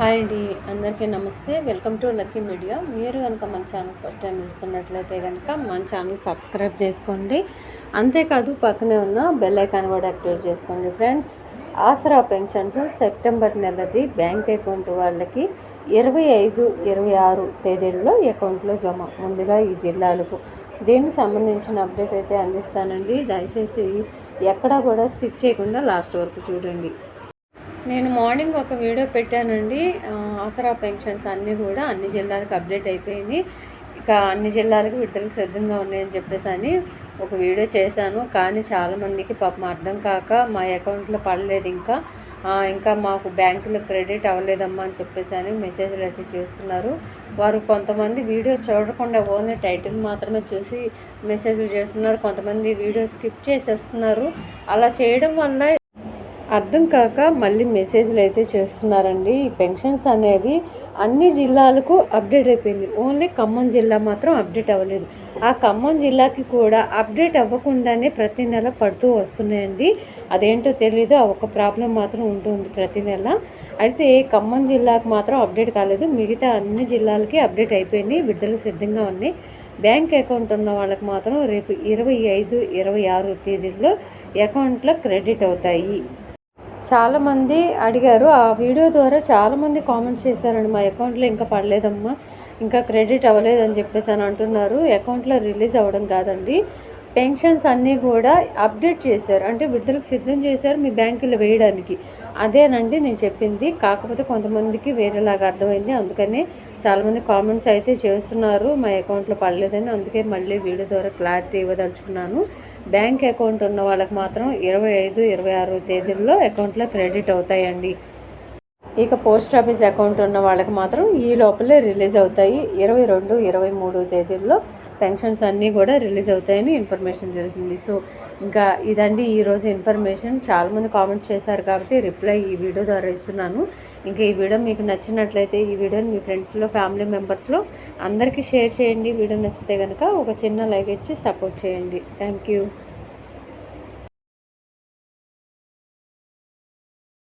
Hi అండి అందరికీ నమస్తే. Welcome to lucky media. మీరు కనుక మన ఛానల్ ఫస్ట్ టైం ఇస్తున్నట్లయితే కనుక మన ఛానల్ సబ్స్క్రైబ్ చేసుకోండి. అంతేకాదు పక్కనే ఉన్న బెల్ ఐకాన్ కూడా యాక్టివేట్ చేసుకోండి ఫ్రెండ్స్. ఆసరా పెన్షన్స్ సెప్టెంబర్ నెలది బ్యాంక్ అకౌంట్ వాళ్ళకి ఇరవై ఐదు ఇరవై ఆరు తేదీల్లో అకౌంట్లో జమ ముందుగా ఈ జిల్లాలకు. దీనికి సంబంధించిన అప్డేట్ అయితే అందిస్తానండి. దయచేసి ఎక్కడా కూడా స్కిప్ చేయకుండా లాస్ట్ వరకు చూడండి. నేను మార్నింగ్ ఒక వీడియో పెట్టానండి. ఆసరా పెన్షన్స్ అన్నీ కూడా అన్ని జిల్లాలకు అప్డేట్ అయిపోయినాయి. ఇక అన్ని జిల్లాలకు విడుదలకు సిద్ధంగా ఉన్నాయని చెప్పేసి అని ఒక వీడియో చేశాను. కానీ చాలామందికి పాపం అర్థం కాక మా అకౌంట్లో పడలేదు ఇంకా. ఇంకా మాకు బ్యాంకులో క్రెడిట్ అవ్వలేదమ్మా అని చెప్పేసి అని మెసేజ్లు అయితే చేస్తున్నారు. వారు కొంతమంది వీడియో చూడకుండా ఓన్లీ టైటిల్ మాత్రమే చూసి మెసేజ్లు చేస్తున్నారు. కొంతమంది వీడియో స్కిప్ చేసేస్తున్నారు. అలా చేయడం వల్ల అర్థం కాక మళ్ళీ మెసేజ్లు అయితే చేస్తున్నారండి. ఈ పెన్షన్స్ అనేవి అన్ని జిల్లాలకు అప్డేట్ అయిపోయింది. ఓన్లీ ఖమ్మం జిల్లా మాత్రం అప్డేట్ అవ్వలేదు. ఆ ఖమ్మం జిల్లాకి కూడా అప్డేట్ అవ్వకుండానే ప్రతి నెల పడుతూ వస్తున్నాయండి. అదేంటో తెలియదు ఒక ప్రాబ్లం మాత్రం ఉంటుంది ప్రతి నెల. అయితే ఖమ్మం జిల్లాకు మాత్రం అప్డేట్ కాలేదు. మిగతా అన్ని జిల్లాలకి అప్డేట్ అయిపోయింది. విడుదల సిద్ధంగా ఉన్నాయి బ్యాంక్ అకౌంట్ ఉన్న వాళ్ళకి మాత్రం రేపు ఇరవై ఐదు ఇరవై ఆరు తేదీల్లో అకౌంట్లో క్రెడిట్ అవుతాయి. చాలామంది అడిగారు. ఆ వీడియో ద్వారా చాలామంది కామెంట్స్ చేశారండి. మా అకౌంట్లో ఇంకా పడలేదమ్మా. ఇంకా క్రెడిట్ అవ్వలేదని చెప్పేసి అని అంటున్నారు. అకౌంట్లో రిలీజ్ అవ్వడం కాదండి. పెన్షన్స్ అన్నీ కూడా అప్డేట్ చేశారు. అంటే విడుదలకు సిద్ధం చేశారు మీ బ్యాంకులో వేయడానికి. అదేనండి నేను చెప్పింది. కాకపోతే కొంతమందికి వేరేలాగా అర్థమైంది. అందుకనే చాలామంది కామెంట్స్ అయితే చేస్తున్నారు. మా అకౌంట్లో పడలేదని అందుకే మళ్ళీ వీడియో ద్వారా క్లారిటీ ఇవ్వదలుచుకున్నాను. బ్యాంక్ అకౌంట్ ఉన్న వాళ్ళకి మాత్రం ఇరవై ఐదు ఇరవై ఆరు తేదీల్లో అకౌంట్లో క్రెడిట్ అవుతాయండి. ఇక పోస్ట్ ఆఫీస్ అకౌంట్ ఉన్న వాళ్ళకి మాత్రం ఈ లోపలే రిలీజ్ అవుతాయి. ఇరవై రెండు ఇరవై మూడు తేదీల్లో పెన్షన్స్ అన్నీ కూడా రిలీజ్ అవుతాయని ఇన్ఫర్మేషన్ తెలిసింది. సో ఇంకా ఇదండి ఈరోజు ఇన్ఫర్మేషన్. చాలామంది కామెంట్ చేశారు కాబట్టి రిప్లై ఈ వీడియో ద్వారా ఇస్తున్నాను. ఇంకా ఈ వీడియో మీకు నచ్చినట్లయితే ఈ వీడియోని మీ ఫ్రెండ్స్లో ఫ్యామిలీ మెంబర్స్లో అందరికీ షేర్ చేయండి. వీడియో నచ్చితే కనుక ఒక చిన్న లైక్ ఇచ్చి సపోర్ట్ చేయండి. Thank you.